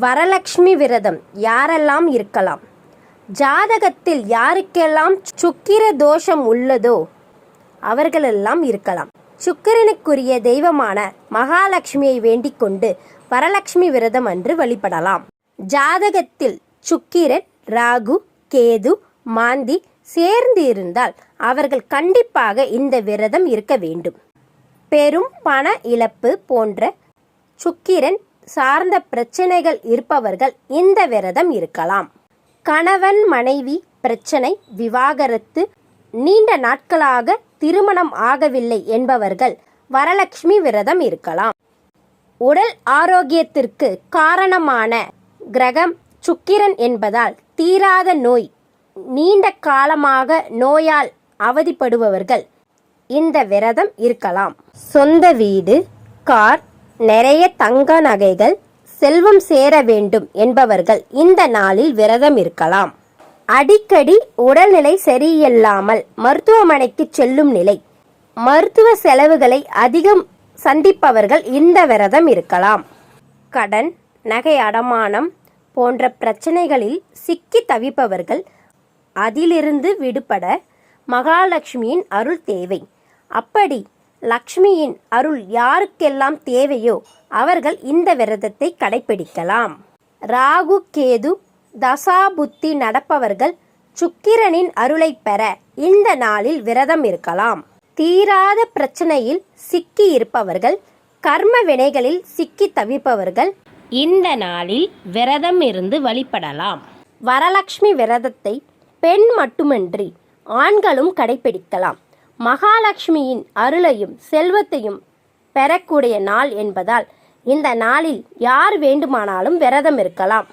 வரலட்சுமி விரதம். யாரெல்லாம் இருக்கலாம்? ஜாதகத்தில் யாருக்கெல்லாம் சுக்கிர தோஷம் உள்ளதோ அவர்களெல்லாம் இருக்கலாம். சுக்கிரனுக்குரிய தெய்வமான மகாலட்சுமியை வேண்டிக் கொண்டு வரலட்சுமி விரதம் அன்று வழிபடலாம். ஜாதகத்தில் சுக்கிரன் ராகு கேது மாந்தி சேர்ந்து இருந்தால் அவர்கள் கண்டிப்பாக இந்த விரதம் இருக்க வேண்டும். பெரும் பண இழப்பு போன்ற சுக்கிரன் சார்ந்த பிரச்சனைகள் இருப்பவர்கள் இந்த விரதம் இருக்கலாம். கணவன் மனைவி பிரச்சனை விவாகரத்து நீண்ட நாட்களாக திருமணம் ஆகவில்லை என்பவர்கள் வரலட்சுமி விரதம் இருக்கலாம். உடல் ஆரோக்கியத்திற்கு காரணமான கிரகம் சுக்கிரன் என்பதால் தீராத நோய் நீண்ட காலமாக நோயால் அவதிப்படுபவர்கள் இந்த விரதம் இருக்கலாம். சொந்த வீடு கார் நிறைய தங்க நகைகள் செல்வம் சேர வேண்டும் என்பவர்கள் இந்த நாளில் விரதம் இருக்கலாம். அடிக்கடி உடல்நிலை சரியில்லாமல் மருத்துவமனைக்கு செல்லும் நிலை. மருத்துவ செலவுகளை அதிகம் சந்திப்பவர்கள் இந்த விரதம் இருக்கலாம். கடன் நகை அடமானம் போன்ற பிரச்சனைகளில் சிக்கி தவிப்பவர்கள் அதிலிருந்து விடுபட மகாலட்சுமியின் அருள் தேவை. அப்படி லக்ஷ்மியின் அருள் யாருக்கெல்லாம் தேவையோ அவர்கள் இந்த விரதத்தை கடைபிடிக்கலாம் ராகு கேது தசாபுத்தி நடப்பவர்கள் சுக்கிரனின் அருளை பெற இந்த நாளில் விரதம் இருக்கலாம். தீராத பிரச்சனையில் சிக்கி இருப்பவர்கள் கர்ம வினைகளில் சிக்கி தவிப்பவர்கள் இந்த நாளில் விரதம் இருந்து வழிபடலாம். வரலட்சுமி விரதத்தை பெண் மட்டுமின்றி ஆண்களும் கடைபிடிக்கலாம் மகாலட்சுமியின் அருளையும் செல்வத்தையும் பெறக்கூடிய நாள் என்பதால் இந்த நாளில் யார் வேண்டுமானாலும் விரதம் இருக்கலாம்.